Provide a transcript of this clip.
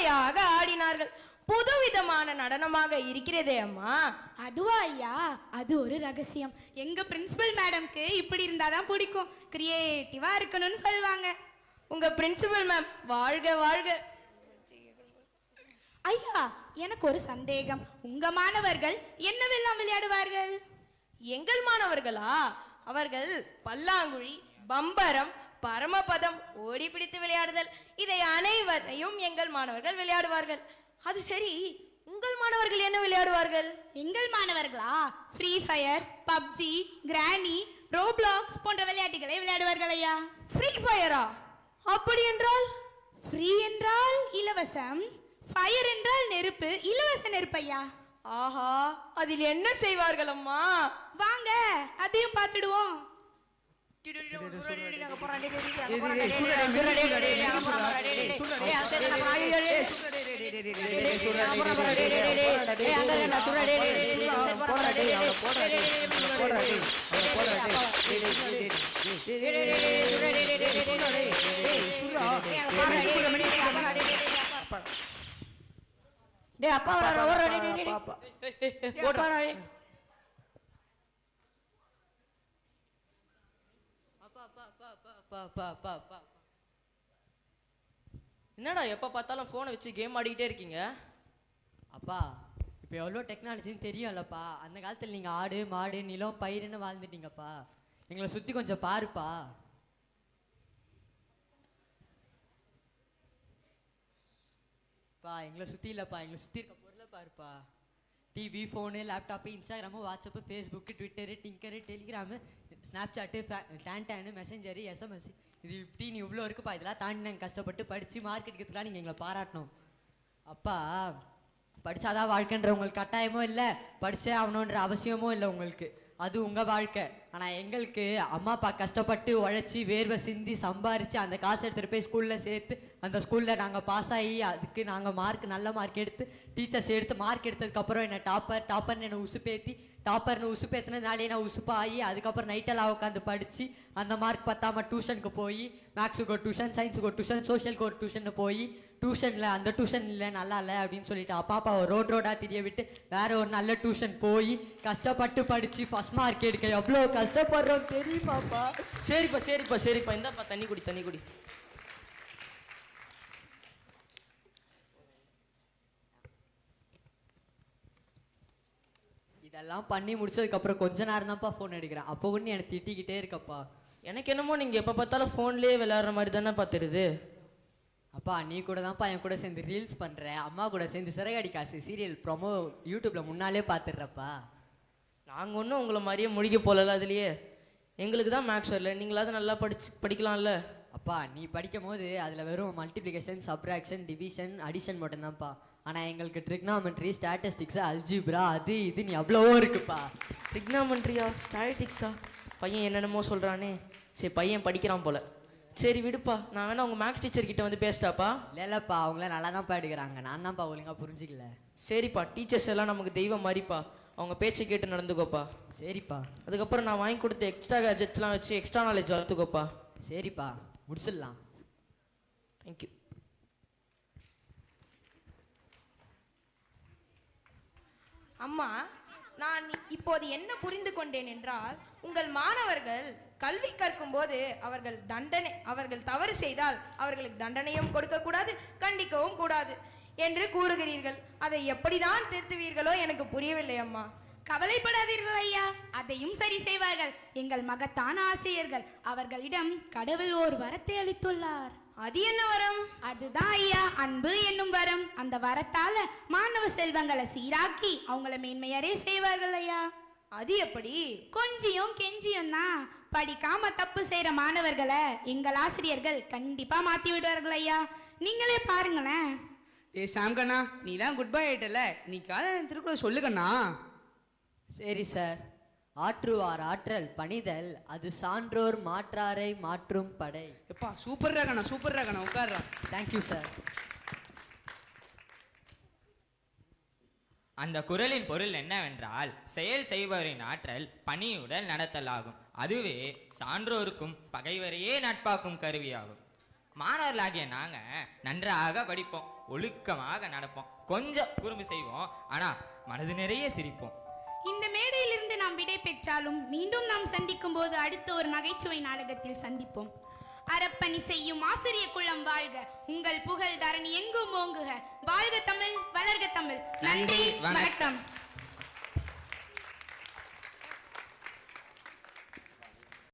அருமையாக ஆடினார்கள். புதுவிதமான நடனமாக இருக்கிறதே அம்மா. அதுவா ஐயா? அது ஒரு ரகசியம். எங்க பிரின்சிபல் மேடம்க்கு இப்படி இருந்தாதான் பிடிக்கும். கிரியேட்டிவா இருக்கணும்னு சொல்லுவாங்க. உங்க பிரின்சிபல் மேம் வாழ்க வாழ்க. ஐயா எனக்கு ஒரு சந்தேகம். உங்க மாணவர்கள் என்னவெல்லாம் விளையாடுவார்கள்? எங்கள் மாணவர்களா? அவர்கள் பல்லாங்குழி பம்பரம் பரமபதம் ஓடி பிடித்து விளையாடுதல். இதை அனைவரையும் எங்கள் மாணவர்கள் விளையாடுவார்கள். அது சரி உங்கள் மாணவர்கள் என்ன விளையாடுவார்கள்? எங்கள் மாணவர்களா? Free Fire PUBG Granny Roblox போன்ற விளையாட்டுகளை விளையாடுவார்கள் ஐயா. ஃப்ரீ ஃபயரா அப்படி என்றால்? ஃப்ரீ என்றால் இலவசம் ஃபயர் என்றால் நெருப்பு இலவச நெருப்பு ஐயா. ஆஹா அதில் என்ன செய்வார்கள் அம்மா? வாங்க அதையும் பார்த்துடுவோம். டேய் அப்பா வர ஒரு டேய் டேய் டேய் டேய் அப்பா வர என்னடா எப்ப பார்த்தாலும் போனை வச்சு கேம் ஆடிக்கிட்டே இருக்கீங்க? அப்பா இப்போ எவ்வளோ டெக்னாலஜின்னு தெரியும்லப்பா. அந்த காலத்தில் நீங்கள் ஆடு மாடு நிலம் பயிருன்னு வாழ்ந்துட்டீங்கப்பா. எங்களை சுற்றி கொஞ்சம் பாருப்பா. பா எங்களை சுற்றி இல்லைப்பா. எங்களை சுற்றி இருக்க பொருளை பாருப்பா. TV phone laptop Instagram WhatsApp Facebook Twitter Tinder Telegram Snapchat tan டேனு மெசஞ்சரு எஸ்எம்எஸ் இது இப்படி நீ இவ்வளோ இருக்குப்பா. இதெல்லாம் தாண்டி நாங்கள் கஷ்டப்பட்டு படித்து மார்க் எடுக்கிறதுலாம் நீங்கள் எங்களை பாராட்டணும். அப்பா படித்தாதான் வாழ்க்கைன்ற உங்களுக்கு கட்டாயமும் இல்லை. படித்தே ஆகணுன்ற அவசியமும் இல்லை உங்களுக்கு. அது உங்க வாழ்க்கை. ஆனா எங்களுக்கு அம்மா அப்பா கஷ்டப்பட்டு உழைச்சி வேர்வை சிந்தி சம்பாரிச்சு அந்த காசு எடுத்துட்டு போய் ஸ்கூல்ல சேர்த்து அந்த ஸ்கூல்ல நாங்க பாஸ் ஆகி அதுக்கு நாங்க மார்க் நல்ல மார்க் எடுத்து டீச்சர்ஸ் எடுத்து மார்க் எடுத்ததுக்கு அப்புறம் என்ன டாப்பர் டாப்பர்னு என்ன உசுப்பேத்தி டாப்பர்னு உசுப்பேத்தினாலே நான் உசுப்பாகி அதுக்கப்புறம் நைட்டெல்லாம் உட்காந்து படிச்சு அந்த மார்க் பத்தாம டியூஷனுக்கு போய் மேக்ஸுக்கு ஒரு டியூஷன் சயின்ஸுக்கு ஒரு டியூஷன் சோஷியலுக்கு ஒரு டியூஷன் போய் டியூஷன்ல அந்த டியூஷன் இல்லை நல்லா இல்லை அப்படின்னு சொல்லிட்டு. அப்பா அப்பா ரோட் ரோடா தெரிய விட்டு வேற ஒரு நல்ல டியூஷன் போய் கஷ்டப்பட்டு படிச்சு ஃபர்ஸ்ட் மார்க் எடுக்க எவ்வளோ கஷ்டப்படுறோம் தெரியுமாப்பா? சரிப்பா சரிப்பா சரிப்பா. இந்தாப்பா தண்ணி குடி தண்ணி குடி. இதெல்லாம் பண்ணி முடிச்சதுக்கு அப்புறம் கொஞ்ச நேரம் தான்ப்பா ஃபோன் எடுக்கிறேன். அப்போ ஒன்று எனக்கு திட்டிக்கிட்டே இருக்கப்பா. எனக்கு என்னமோ நீங்க எப்ப பார்த்தாலும் போன்லயே விளையாடுற மாதிரி தானே தெரியுது. அப்பா நீ கூட தான்ப்பா என் கூட சேர்ந்து ரீல்ஸ் பண்ற அம்மா கூட சேர்ந்து சிறகடி காசு சீரியல் ப்ரோமோ யூடியூப்ல முன்னாலே பார்த்துடுறப்பா. நாங்க ஒன்றும் உங்களை மாதிரியே முழுகி போகல அதுலயே. எங்களுக்கு தான் மேக்ஸ் வரல. நீங்களாவது நல்லா படிச்சு படிக்கலாம்ல? அப்பா நீ படிக்கும் போது அதில் வெறும் மல்டிப்ளிகேஷன் சப்ராக்ஷன் டிவிஷன் அடிஷன் மட்டும்தான்ப்பா. ஆனால் எங்களுக்கு ட்ரிக்னாமெட்ரி ஸ்டாட்டிஸ்டிக்ஸ் அல்ஜிப்ரா அது இதுன்னு எவ்வளவோ இருக்குப்பா. ட்ரிக்னாமெண்ட்ரியா ஸ்டாட்டிக்ஸா பையன் என்னென்னமோ சொல்றானே. சரி பையன் படிக்கிறான் போல. சரி விடுப்பா. நான் வேணா உங்க மேக்ஸ் டீச்சர் கிட்ட வந்து பேசிட்டாப்பா. இல்லை இல்லைப்பா அவங்கள நல்லா தான்ப்பா எடுக்கிறாங்க நான் தான்ப்பா ஒழுங்கா புரிஞ்சிக்கல. சரிப்பா டீச்சர்ஸ் எல்லாம் நமக்கு தெய்வம் மாதிரிப்பா அவங்க பேச்சை கேட்டு நடந்துக்கோப்பா. சரிப்பா. அதுக்கப்புறம் நான் வாங்கி கொடுத்த எக்ஸ்ட்ரா கேஜெட்ஸ்லாம் வச்சு எக்ஸ்ட்ரா நாலேஜ் வளர்த்துக்கோப்பா. சரிப்பா முடிச்சிடலாம். தேங்க்யூ அம்மா நான் இப்போது என்ன புரிந்து கொண்டேன் என்றால் உங்கள் மாணவர்கள் கல்வி கற்கும் போது அவர்கள் தண்டனை அவர்கள் தவறு செய்தால் அவர்களுக்கு தண்டனையும் கொடுக்கக்கூடாது கண்டிக்கவும் கூடாது என்று கூறுகிறீர்கள். அதை எப்படிதான் திருத்துவீர்களோ எனக்கு புரியவில்லை அம்மா. கவலைப்படாதீர்கள் ஐயா. அதையும் சரி செய்வார்கள். எங்கள் மகத்தான ஆசிரியர்கள் அவர்களிடம் கடவுள் ஓர் வரத்தை அளித்துள்ளார். அது என்ன வரம்? அதுதான் ஐயா அன்பு என்னும் வரம். அந்த வரத்தால மாணவ செல்வங்களை சீராக்கி அவங்கள மேன்மையரே செய்வார்கள் ஐயா. அது எப்படி? கொஞ்சியும் கெஞ்சியும் தான் படிக்காம தப்பு செய்யற மாணவர்களை எங்கள் ஆசிரியர்கள் கண்டிப்பா மாத்தி விடுவார்கள் ஐயா. நீங்களே பாருங்களேன். ஏ சாம்கண்ணா நீ தான் குட் பை ஆயிட்டல நீக்காக திருக்குறள் சொல்லுக்கண்ணா சரி சார் ஆற்றுவார் ஆற்றல் பணிதல் அது சான்றோர் மாற்றாரை மாற்றும் படை. எப்பா சூப்பர் கண்ணா சூப்பர் கண்ணா உட்கார்றா. தேங்க்யூ சார் அந்த குரலின் பொருள் என்னவென்றால் செயல் செய்பவரின் ஆற்றல் பணியுடன் நடத்தலாகும். அதுவே சான்றோருக்கும் பகைவரையே நட்பாக்கும் கருவியாகும். மாணவர்களாகிய நாங்க நன்றாக படிப்போம் ஒழுக்கமாக நடப்போம் கொஞ்சம் குறும்பு செய்வோம் ஆனா மனது நிறைய சிரிப்போம். இந்த மேடையிலிருந்து நாம் விடை பெற்றாலும் மீண்டும் நாம் சந்திக்கும் போது அடுத்த ஒரு நகைச்சுவை நாடகத்தில் சந்திப்போம். அறப்பணி செய்யும் ஆசிரிய குளம் வாழ்க. உங்கள் புகழ் தரணி எங்கும் ஓங்குக. வாழ்க தமிழ் வளர்க தமிழ். நன்றி. வணக்கம்.